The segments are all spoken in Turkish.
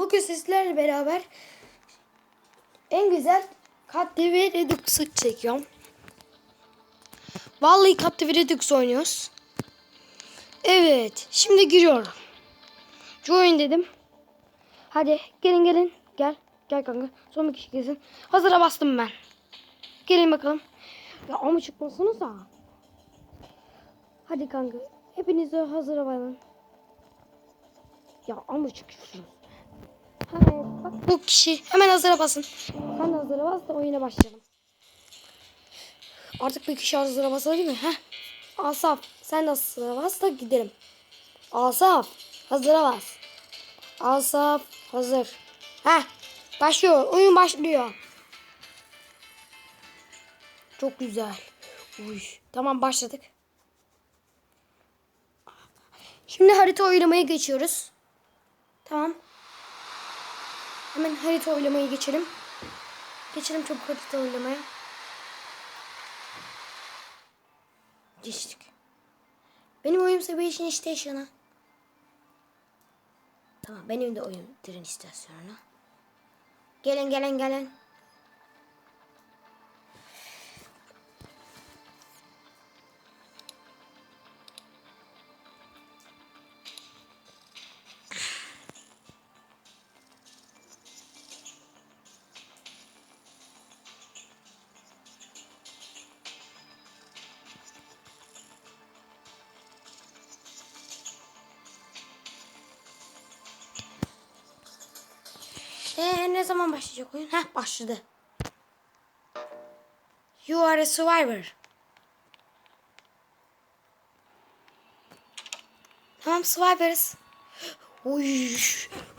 Bugün sizlerle beraber en güzel Katli ve Redux'u çekiyorum. Vallahi Katli ve Redux oynuyoruz. Evet. Şimdi giriyorum. Join dedim. Hadi gelin gelin. Gel. Gel kanka. Son bir kişi gelsin. Hazıra bastım ben. Gelin bakalım. Ya ama çıkmasınız da. Hadi kanka. Hepiniz de hazıra varın. Ya ama çıkıyorsunuz. Evet bak bu kişi hemen hazıra basın. De hazıra bas da oyuna başlayalım. Artık bir kişi hazıra basar değil mi? Heh. Asaf sen de hazıra bas da gidelim. Asaf hazıra bas. Asaf hazır. Heh başlıyor. Oyun başlıyor. Çok güzel. Uy. Tamam başladık. Şimdi harita oylamaya geçiyoruz. Tamam. Hemen harita oylamaya geçelim. Geçelim çabuk harita oylamaya. Geçtik. Benim oyun Sebastian Station'a. Tamam benim de oyun tren istasyonuna. Gelin gelin gelin. Ee, ne zaman başlayacak oyun? Heh başladı. You are a survivor. Tamam survivor'ız. Uy.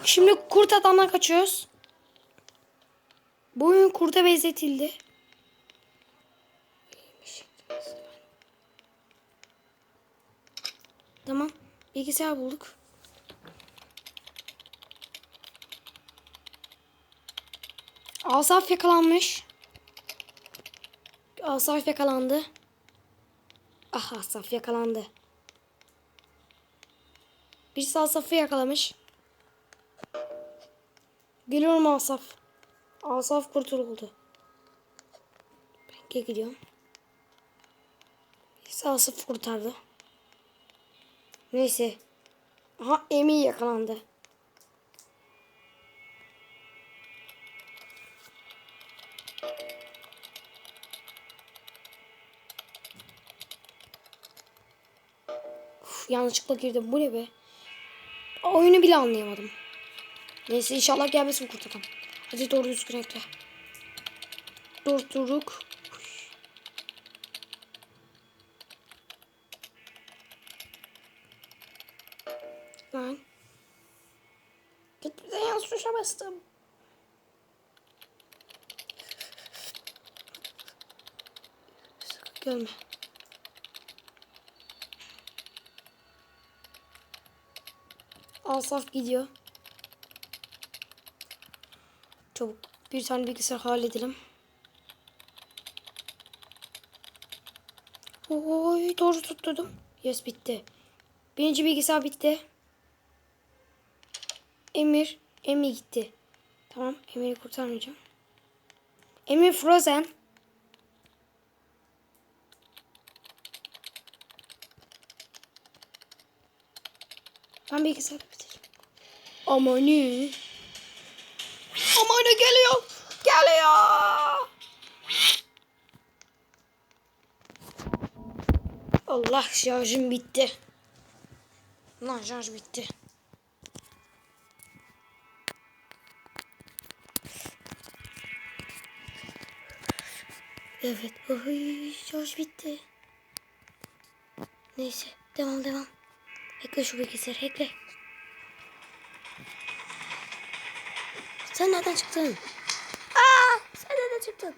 Şimdi kurt adamdan kaçıyoruz. Bu oyun kurta benzetildi. Tamam. Bilgisayar bulduk. Asaf yakalanmış. Asaf yakalandı. Ah Asaf yakalandı. Birisi Asaf'ı yakalamış. Geliyorum Asaf. Asaf kurtuldu. Ben gidiyorum. Birisi Asaf kurtardı. Neyse. Aha Emi yakalandı. Yanlışlıkla girdim. Bu ne be? Oyunu bile anlayamadım. Neyse inşallah gelmesin kurt. Hadi doğru düzgün ekle. Durduruk. Lan. Git bize yanlış tuşa bastım. Gelme. Asaf gidiyor. Çabuk bir tane bilgisayar halledelim. Oy doğru tutturdum. Yes bitti. Birinci bilgisayar bitti. Emir. Emir gitti. Tamam Emir'i kurtarmayacağım. Emir Frozen. Ben bilgisayarı bitireceğim. Amanı. Amanı geliyor. Geliyor. Allah şarjım bitti. Lan şarj bitti. Evet. Oy, şarj bitti. Neyse. Devam devam. Ekle şu bilgisayarı ekle. Sen nereden çıktın? Aa, sen nereden çıktın?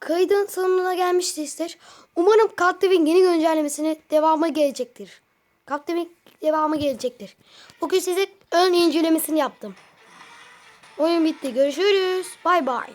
Kaydın sonuna gelmiştir. Umarım Captiv'in yeni güncellemesine devamı gelecektir. Captiv'in devamı gelecektir. Bugün size ön incelemesini yaptım. Oyun bitti. Görüşürüz. Bay bay.